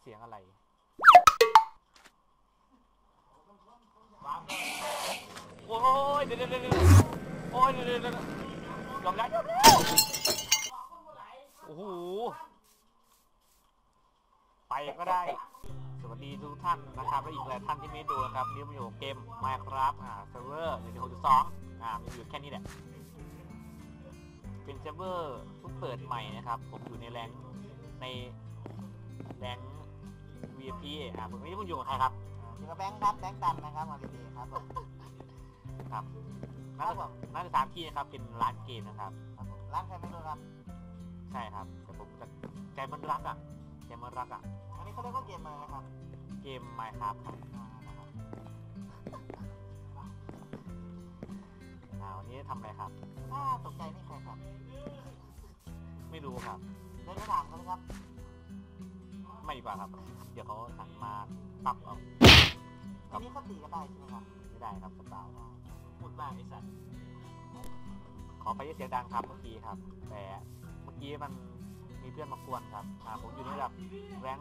เสียงอะไร โอ้ยเดี๋ยวเดี๋ยวเดี๋ยวโอ้ยเดี๋ยวเดี๋ยวเดี๋ยวยอมได้ยอมได้โอ้โห ไปก็ได้ สวัสดีทุกท่านนะครับ และอีกหลายท่านที่ไม่ดูนะครับนี่มาอยู่เกม Minecraft อ่าเซิร์ฟเวอร์หนึ่งหกจุดสองอ่ามันอยู่แค่นี้แหละ เป็นเซิร์ฟเวอร์เพิ่งเปิดใหม่นะครับ ผมอยู่ในแรงในแรง ค์ VIP อ่าผมไม่ได้พูดอยู่กับใครครับอยู่กับแบงค์ครับแบงค์ตันนะครับมาดีๆครับผมครับครัน่าบจะผมน่าจะสามที่นะครับเป็นร้านเกมนะครับครับผมร้านใครไม่รู้ครับ ใช่ครับแต่ผมจะใจมันรักอะใจมันรักอะอันนี้เขาเรียกว่าเกมอะไรนะครับ เกม Minecraft ครับอ่านะครับอ่าวันนี้ทำอะไรครับถ้าตกใจนี่ใครครับ ไม่รู้ครับเดินไปถามเขาเลยครับ ไม่ดีกว่าครับ เดี๋ยวเขาหันมาปักเอาอันนี้เขาตีกันได้ใช่ไหมครับ ไม่ได้ครับสบายพูดบ้างไอ้สัตว์ ขอไปที่เสียงดังครับเมื่อกี้ครับ แต่เมื่อกี้มันมีเพื่อนมากวนครับ อ่า ผมอยู่ในระดับแรง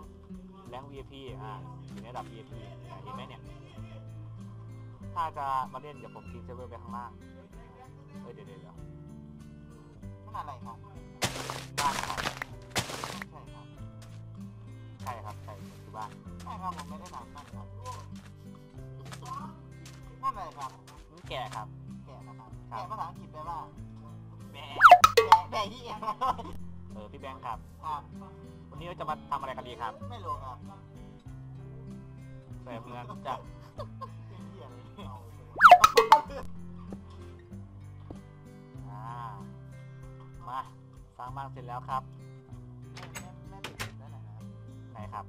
แรง VIP อ่า อยู่ในระดับ VIP อ่าเห็นไหมเนี่ย ถ้าจะมาเล่นเดี๋ยวผมทิ้งเซิร์ฟเวอร์ไปข้างล่าง เอ้ยเดี๋ยวเดี๋ยวเดี๋ยวนั่นอะไรครับบ้ บ้านใช่ครับผมไม่ได้ถามนั่นครับนั่นอะไรครับ แก่ครับ แกะนะครับแกะภาษาอังกฤษแปลว่าแม่แกะแกะที่เองเออพี่แบงค์ครับ ครับ วันนี้เราจะมาทำอะไรกันดีครับ ไม่รู้ครับแต่เมืองจะเป็นเหี้ยเลยอ่ามาสร้างบ้านเสร็จแล้วครับ ไหนครับ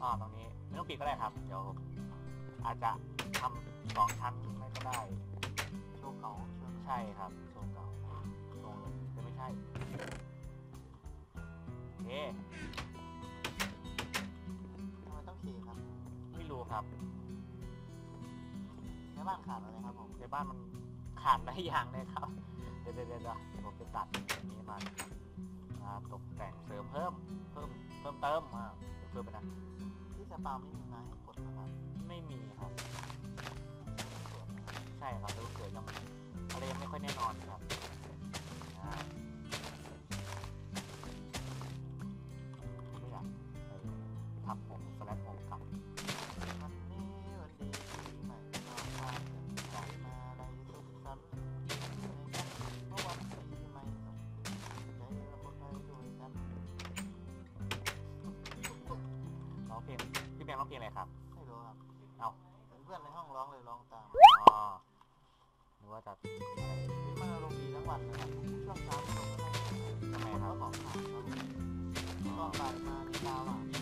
ครับอ๋อตรงนี้ไม่ต้องปิดก็ได้ครับ เดี๋ยวผมอาจจะทำสองชั้นไม่ก็ได้โชว์เก่าโชว์ใช่ครับโซนเก่าโซนจะไม่ใช่โอเคทำไมต้องขี่ครับไม่รู้ครับในบ้านขาดอะไรครับผมในบ้านมันขาดหลายอย่างเลยครับ เดี๋ยวเดี๋ยวเดี๋ยวเดี๋ยวผมจะตัดอันนี้มามาตกแต่งเสริมเพิ่ม เพิ่มเพิ่มเติมอ่า เพิ่มไปนะที่สปาไม่มีมาให้กดนะครับไม่มีครับ ใช่ครับลูกเสือยังอะไรยังไม่ค่อยแน่นอนครับ เพลงอะไรครับ ไม่รู้ครับเอ้าเห็นเพื่อนในห้องร้องเลยร้องตามอ๋อนึกว่าจะอะไรเป็นมันอารมณ์ดีทั้งวันนะครับช่วงเช้าก็ลงมาทำไมให้ครับของขาดครับผมตอนบ่ายมามีตาหวาน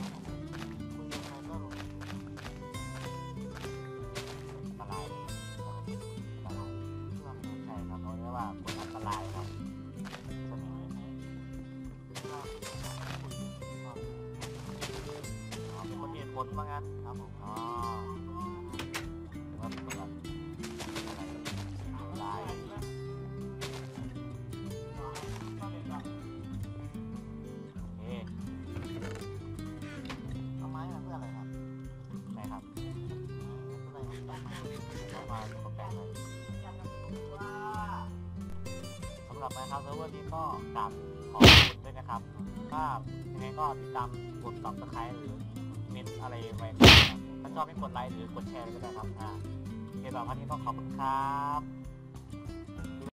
ผลว่างั้นครับผมอ๋อหรือว่าเป็นแบบอะไรร้ายโอเคเอาไม้มาเพื่ออะไรครับไหนครับอะไรครับเอามาตกแต่งเลยสำหรับนะครับเซิร์ฟเวอร์นี้ก็กราบขอบคุณด้วยนะครับ ถ้ายังไงก็ติดตามกดซับสไครต์หรือ เมนต์อะไรไว้ถ้าชอบให้กดไลค์หรือกดแชร์ก็ได้ครับอ่าโอเคแบบวันนี้ต้องขอบคุณครับ